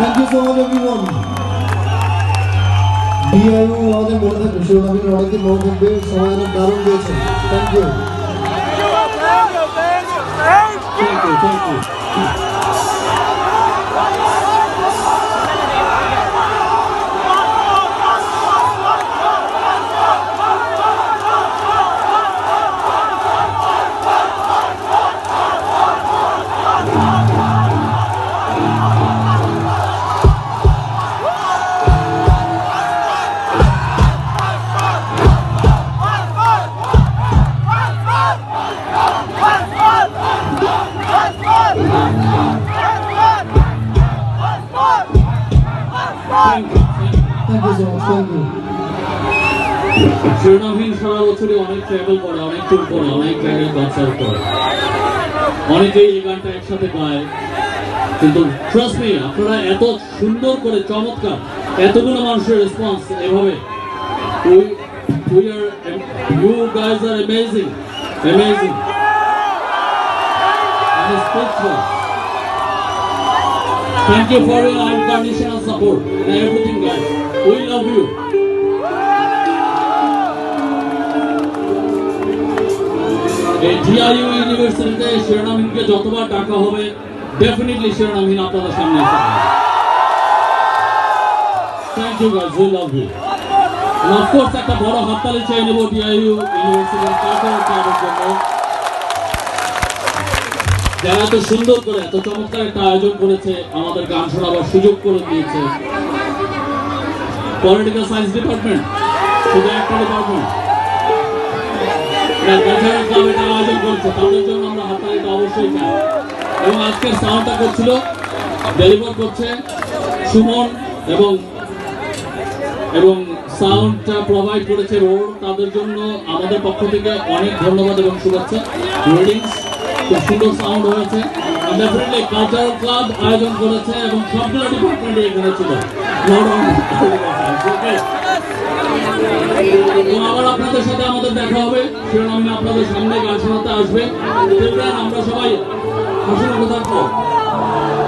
Suman DIO আমাদের মনে থাকবে শিরোনামের অনেকদিন মনে থাকবে সবাই অনেক দারুণ দিয়েছে thank you thank you thank you you Shironamhin সারা বছরই অনেক ট্রাভেল করে, অনেক ট্যুর করে, অনেক জায়গায় কনসার্ট করে। অনেকেই এই গানটা একসাথে গায়। কিন্তু ট্রাস্ট মি আপনারা এত সুন্দর করে, চমৎকার, এতগুলো মানুষের রেসপন্স এভাবে। You guys are amazing amazing speechless. Thank you for your unconditional support. And everything, guys. We love you. এই ডিআইইউ ইউনিভার্সিটিতে শিরোনামহীনকে যতবার ডাকা হবে ডেফিনেটলি শিরোনামহীন আপনাদের সামনে আসবে thank you guys we love you of course একটা বড় হাততালি চেয়ে নেব ডিআইইউ ইউনিভার্সিটির কালচারাল জন্য। যারা এত সুন্দর করে, এত চমৎকার একটা আয়োজন করেছে, আমাদের গান শোনাবার সুযোগ করে দিয়েছে। পলিটিক্যাল সায়েন্স ডিপার্টমেন্ট শুধু একটা ডিপার্টমেন্ট আয়োজন করেছে, তাদের জন্য আমরা হাততালিটা অবশ্যই চাই। এবং আজকের সাউন্ডটা করছিল ডেলিভার করছে সুমন এবং এবং সাউন্ডটা প্রোভাইড করেছে রোড তাদের জন্য আমাদের পক্ষ থেকে অনেক ধন্যবাদ এবং শুভেচ্ছা। রেডিংস খুব সুন্দর সাউন্ড হয়েছে ডেফিনেটলি কালচারাল ক্লাব আয়োজন করেছে এবং সবগুলো ডিপার্টমেন্টে এখানে ছিল আবার আপনাদের সাথে আমাদের দেখা হবে। শিরোনামে আপনাদের সামনে গান শোনাতে আসবে আমরা সবাই হাসি থাকব?